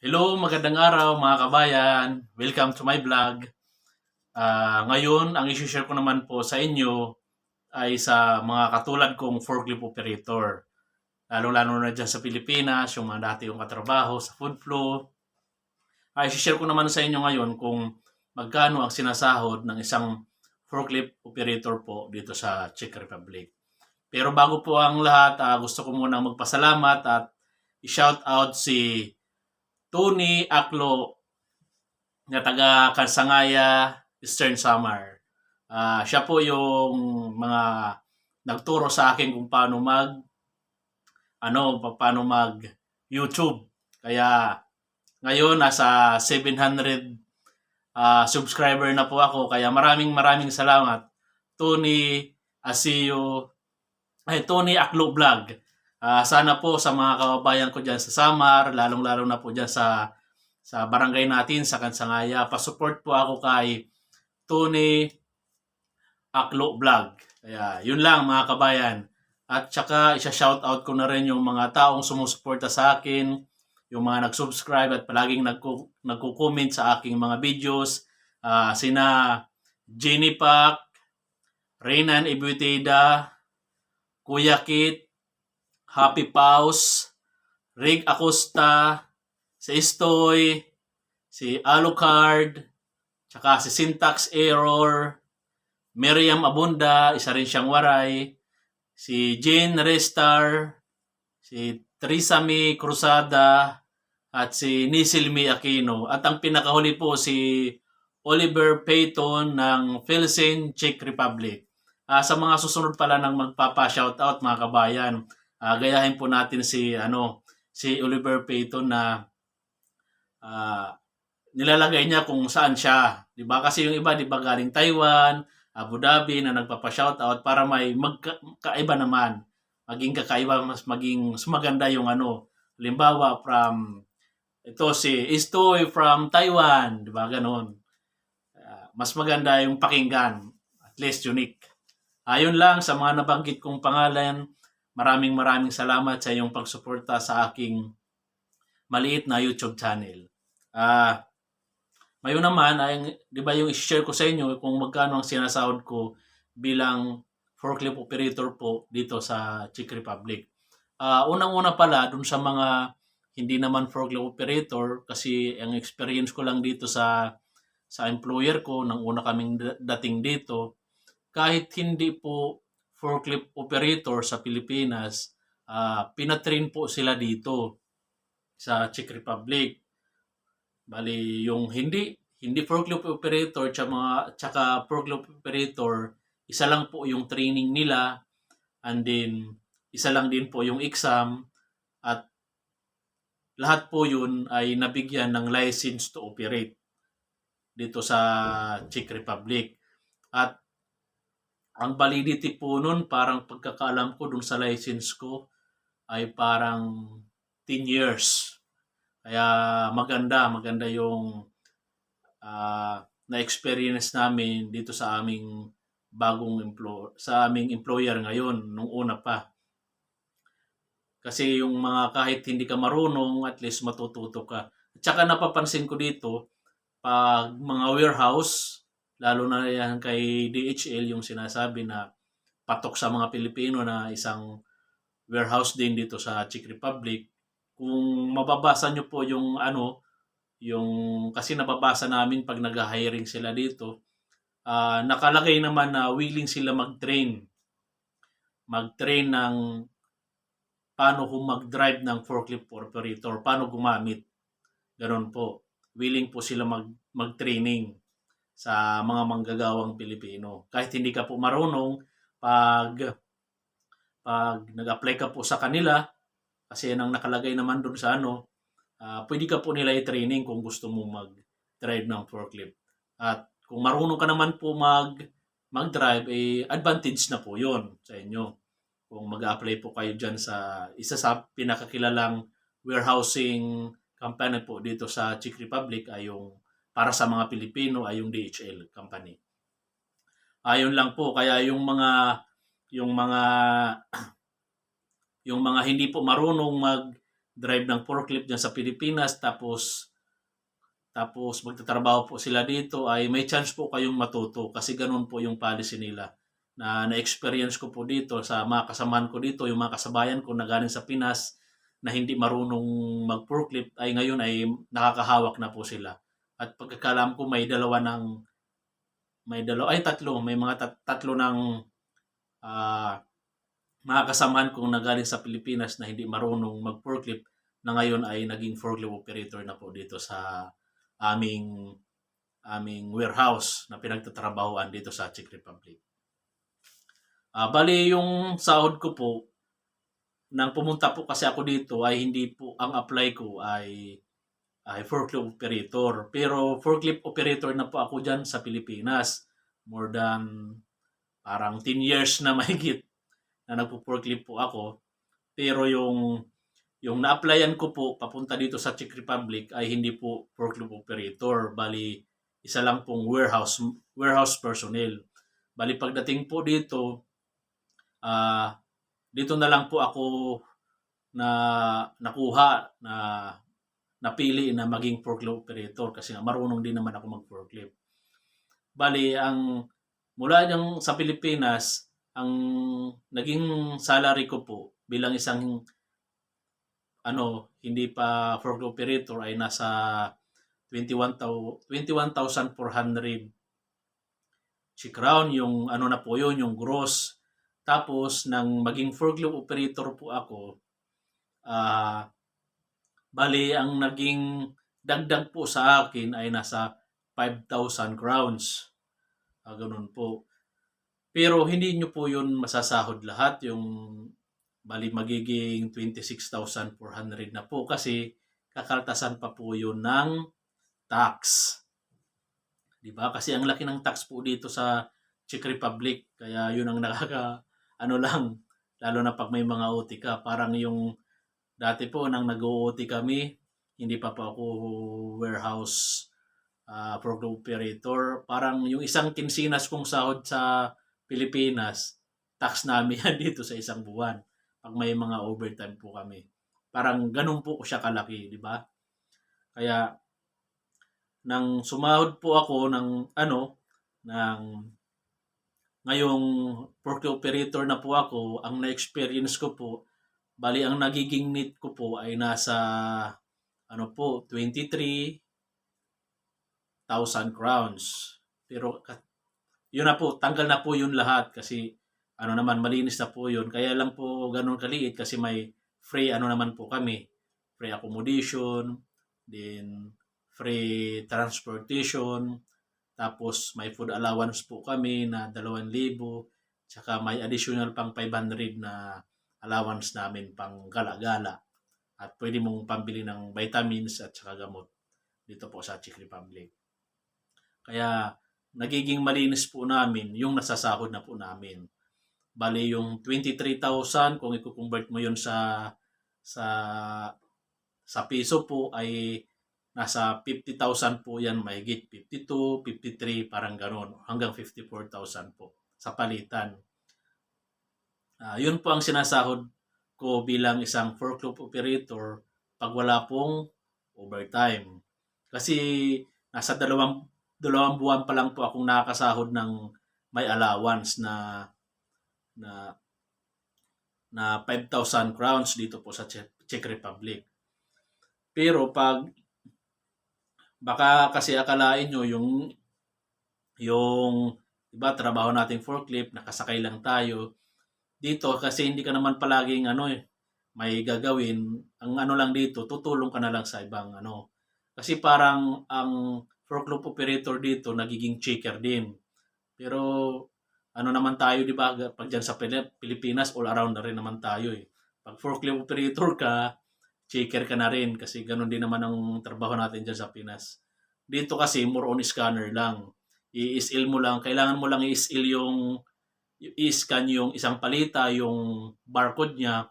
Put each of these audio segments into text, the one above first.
Hello, magandang araw mga kabayan. Welcome to my vlog. Ah, ngayon, ang isi-share ko naman po sa inyo ay sa mga katulad kong forklift operator. Lalo-lalo na dyan sa Pilipinas, yung mga dati yung katrabaho sa food flow. Ay, isi-share ko naman sa inyo ngayon kung magkano ang sinasahod ng isang forklift operator po dito sa Czech Republic. Pero bago po ang lahat, ah, gusto ko muna magpasalamat at i-shout out si Tony Aklo na taga Kansangaya, Eastern Samar. Ah, siya po yung mga nagturo sa akin kung paano mag ano, pa- paano mag YouTube. Kaya ngayon nasa 700 ah, subscriber na po ako kaya maraming maraming salamat. Tony Asio ay Tony Aklo Vlog. Ah, sana po sa mga kababayan ko diyan sa Samar, lalong-lalo na po diyan sa sa barangay natin sa Kansangaya, pa-support po ako kay Tony Aklo Vlog. Kaya yun lang mga kabayan. At saka isa-shout out ko na rin yung mga taong sumusuporta sa akin, yung mga nag-subscribe at palaging nagko- nagko-comment sa aking mga videos. Ah, sina Jenny Pak, Reynan Ibutida, Kuya Kit, Happy Paus, Rig Acosta, si Estoy, si Alucard, tsaka si Syntax Error, Miriam Abunda, isa rin siyang waray, si Jane Restar, si Teresa May Cruzada, at si Nisilmi Aquino. At ang pinakahuli po si Oliver Payton ng Philippine Czech Republic. Ah, sa mga susunod pala ng magpapa-shoutout mga kabayan, ah, gayahin po natin si ano si Oliver Payton na ah, nilalagay niya kung saan siya. 'Di ba? Kasi yung iba 'di ba galing Taiwan, Abu Dhabi na nagpapa-shoutout para may magkaiba naman. Maging kakaiba mas maging mas maganda yung ano. Halimbawa from ito si Istoy from Taiwan, 'di ba? Ganon. Ah, mas maganda yung pakinggan. At least unique. Ayun lang sa mga nabanggit kong pangalan. Maraming maraming salamat sa iyong pagsuporta sa aking maliit na YouTube channel. Ah, ngayon naman ay 'di ba yung i-share ko sa inyo kung magkano ang sinasahod ko bilang forklift operator po dito sa Czech Republic. Ah, unang-una pala dun sa mga hindi naman forklift operator kasi ang experience ko lang dito sa sa employer ko nang una kaming da- dating dito kahit hindi po forklift operator sa Pilipinas, ah pinatrain po sila dito sa Czech Republic. Bali, yung hindi hindi forklift operator tsaka mga tsaka forklift operator, isa lang po yung training nila and then isa lang din po yung exam at lahat po yun ay nabigyan ng license to operate dito sa Czech Republic. At ang validity po nun, parang pagkakaalam ko dun sa license ko, ay parang 10 years. Kaya maganda, maganda yung ah, na-experience namin dito sa aming bagong emplo sa aming employer ngayon nung una pa. Kasi yung mga kahit hindi ka marunong, at least matututo ka. At saka napapansin ko dito, pag mga warehouse, lalo na yan kay DHL yung sinasabi na patok sa mga Pilipino na isang warehouse din dito sa Czech Republic. Kung mababasa nyo po yung ano, yung kasi nababasa namin pag nag-hiring sila dito, ah, nakalagay naman na willing sila mag-train. Mag-train ng paano kung mag-drive ng forklift operator, paano gumamit. Ganon po. Willing po sila mag, mag-training sa mga manggagawang Pilipino. Kahit hindi ka po marunong, pag pag nag-apply ka po sa kanila, kasi yan ang nakalagay naman doon sa ano, ah, pwede ka po nila i-training kung gusto mo mag-drive ng forklift. At kung marunong ka naman po mag mag-drive, eh, advantage na po yon sa inyo. Kung mag-apply po kayo dyan sa isa sa pinakakilalang warehousing company po dito sa Czech Republic ay yung para sa mga Pilipino ay yung DHL company. Ayun lang po kaya yung mga yung mga yung mga hindi po marunong mag drive ng forklift dyan sa Pilipinas tapos tapos magtatrabaho po sila dito ay may chance po kayong matuto kasi ganun po yung policy nila na na-experience ko po dito sa mga kasamaan ko dito, yung mga kasabayan ko na galing sa Pinas na hindi marunong mag-forklift ay ngayon ay nakakahawak na po sila. At pagkakalam ko may dalawa ng may dalawa ay tatlo, may mga tat- tatlo ng ah mga kasamahan kong nagaling sa Pilipinas na hindi marunong mag-forklift na ngayon ay naging forklift operator na po dito sa aming aming warehouse na pinagtatrabahoan dito sa Czech Republic. Ah, bali yung sahod ko po nang pumunta po kasi ako dito ay hindi po ang apply ko ay ay forklift operator. Pero forklift operator na po ako dyan sa Pilipinas. More than parang 10 years na mahigit na nagpo-forklift po ako. Pero yung yung na-applyan ko po papunta dito sa Czech Republic ay hindi po forklift operator. Bali, isa lang pong warehouse warehouse personnel. Bali, pagdating po dito, ah dito na lang po ako na nakuha na napili na maging forklift operator kasi nga marunong din naman ako mag-forklift. Bali, ang mula yung sa Pilipinas, ang naging salary ko po bilang isang ano, hindi pa forklift operator ay nasa 21,000 21,400 Czech crown yung ano na po yun, yung gross. Tapos nang maging forklift operator po ako, ah bali ang naging dagdag po sa akin ay nasa 5,000 crowns. Ah, ganun po. Pero hindi nyo po yun masasahod lahat. Yung bali magiging 26,400 na po kasi kakaltasan pa po yun ng tax. 'Di ba? Kasi ang laki ng tax po dito sa Czech Republic. Kaya yun ang nakaka ano lang lalo na pag may mga OT ka. Parang yung dati po nang nag-OT kami, hindi pa po ako warehouse uh, program operator. Parang yung isang kinsinas kong sahod sa Pilipinas, tax namin yan dito sa isang buwan pag may mga overtime po kami. Parang ganun po siya kalaki, di ba? Kaya nang sumahod po ako ng ano ng ngayong forklift operator na po ako, ang na-experience ko po, bali ang nagiging need ko po ay nasa ano po, 23,000 crowns. Pero yun na po, tanggal na po yun lahat kasi ano naman, malinis na po yun. Kaya lang po ganun kaliit kasi may free ano naman po kami. Free accommodation, then free transportation, tapos may food allowance po kami na 2,000, tsaka may additional pang 500 na allowance namin pang gala-gala. At pwede mong pambili ng vitamins at saka gamot dito po sa Czech Republic. Kaya nagiging malinis po namin yung nasasahod na po namin. Bali yung 23,000 kung i-convert mo yun sa sa sa piso po ay nasa 50,000 po yan mahigit 52, 53 parang ganon hanggang 54,000 po sa palitan. Uh, yun po ang sinasahod ko bilang isang forklift operator pag wala pong overtime. Kasi nasa dalawang dalawang buwan pa lang po akong nakakasahod ng may allowance na na na 5,000 crowns dito po sa Czech Republic. Pero pag baka kasi akalain nyo yung yung iba trabaho nating forklift nakasakay lang tayo dito kasi hindi ka naman palaging ano eh, may gagawin. Ang ano lang dito, tutulong ka na lang sa ibang ano. Kasi parang ang forklift operator dito nagiging checker din. Pero ano naman tayo, di ba? Pag dyan sa Pilipinas, all around na rin naman tayo eh. Pag forklift operator ka, checker ka na rin kasi ganun din naman ang trabaho natin dyan sa Pinas. Dito kasi more on scanner lang. I-seal mo lang, kailangan mo lang i-seal yung i-scan yung isang palita, yung barcode niya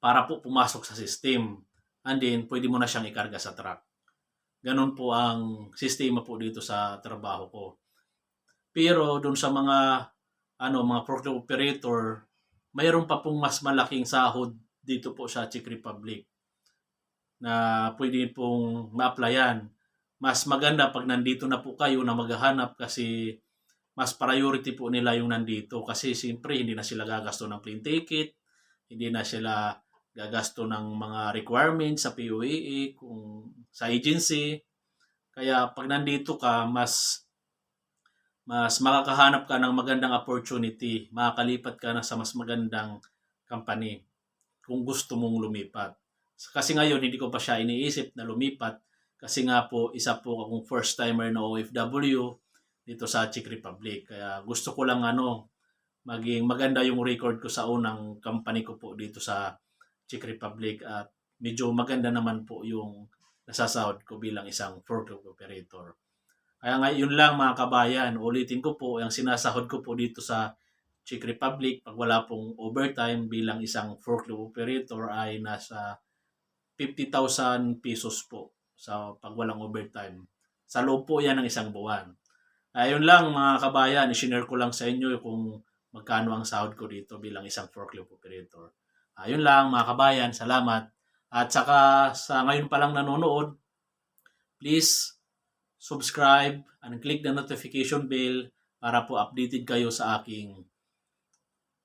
para po pumasok sa system. And then, pwede mo na siyang ikarga sa truck. Ganon po ang sistema po dito sa trabaho ko. Pero doon sa mga ano mga forklift operator, mayroon pa pong mas malaking sahod dito po sa Czech Republic na pwede pong ma-applyan. Mas maganda pag nandito na po kayo na maghahanap kasi mas priority po nila yung nandito kasi siyempre hindi na sila gagasto ng plane ticket, hindi na sila gagasto ng mga requirements sa POAA, kung sa agency. Kaya pag nandito ka, mas mas makakahanap ka ng magandang opportunity, makakalipat ka na sa mas magandang company kung gusto mong lumipat. Kasi ngayon, hindi ko pa siya iniisip na lumipat kasi nga po, isa po akong first timer na OFW dito sa Czech Republic. Kaya gusto ko lang ano, maging maganda yung record ko sa unang company ko po dito sa Czech Republic at medyo maganda naman po yung nasasahod ko bilang isang forklift operator. Kaya nga lang mga kabayan, ulitin ko po, yung sinasahod ko po dito sa Czech Republic pag wala pong overtime bilang isang forklift operator ay nasa 50,000 pesos po sa pag walang overtime. Sa loob po yan ng isang buwan. Ayun lang mga kabayan, isinare ko lang sa inyo kung magkano ang sahod ko dito bilang isang forklift operator. Ayun lang mga kabayan, salamat. At saka sa ngayon pa lang nanonood, please subscribe and click the notification bell para po updated kayo sa aking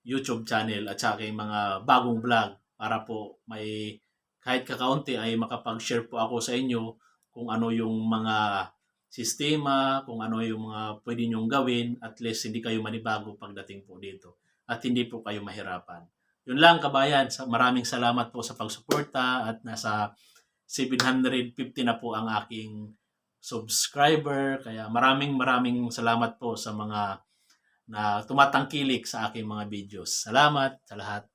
YouTube channel at sa aking mga bagong vlog para po may kahit kakaunti ay makapag-share po ako sa inyo kung ano yung mga sistema, kung ano yung mga pwede nyong gawin, at least hindi kayo manibago pagdating po dito at hindi po kayo mahirapan. Yun lang kabayan, maraming salamat po sa pagsuporta at nasa 750 na po ang aking subscriber. Kaya maraming maraming salamat po sa mga na tumatangkilik sa aking mga videos. Salamat sa lahat.